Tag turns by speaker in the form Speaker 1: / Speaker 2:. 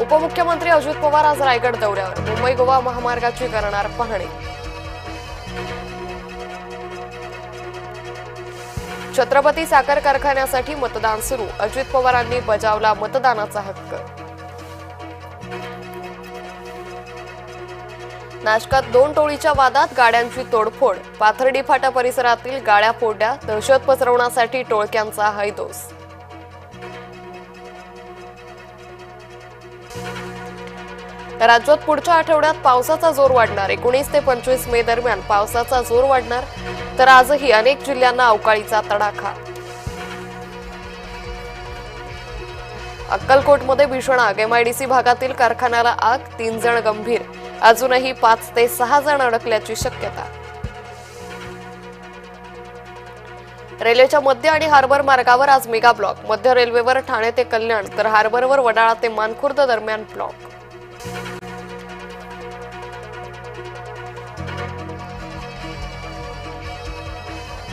Speaker 1: उपमुख्यमंत्री अजित पवार आज रायगड दौऱ्यावर. मुंबई गोवा महामार्गाची करणार पाहणी. छत्रपती साखर कारखान्यासाठी मतदान सुरू. अजित पवारांनी बजावला मतदानाचा हक्क. नाशकात दोन टोळीच्या वादात गाड्यांची तोडफोड. पाथर्डी फाटा परिसरातील गाड्या फोडल्या. दहशत पसरवण्यासाठी टोळक्यांचा हैदोस राज्यात पुढच्या आठवड्यात पावसाचा जोर वाढणार. एकोणीस ते पंचवीस मे दरम्यान पावसाचा जोर वाढणार तर आजही अनेक जिल्ह्यांना अवकाळीचा तडाखा. अक्कलकोटमध्ये भीषण आग. एमआयडीसी भागातील कारखान्याला आग तीन जण गंभीर. अजूनही पाच ते सहा जण अडकल्याची शक्यता. रेल्वेच्या मध्य आणि हार्बर मार्गावर आज मेगा ब्लॉक. मध्य रेल्वेवर ठाणे ते कल्याण तर हार्बरवर वडाळा ते मानखुर्द दरम्यान ब्लॉक.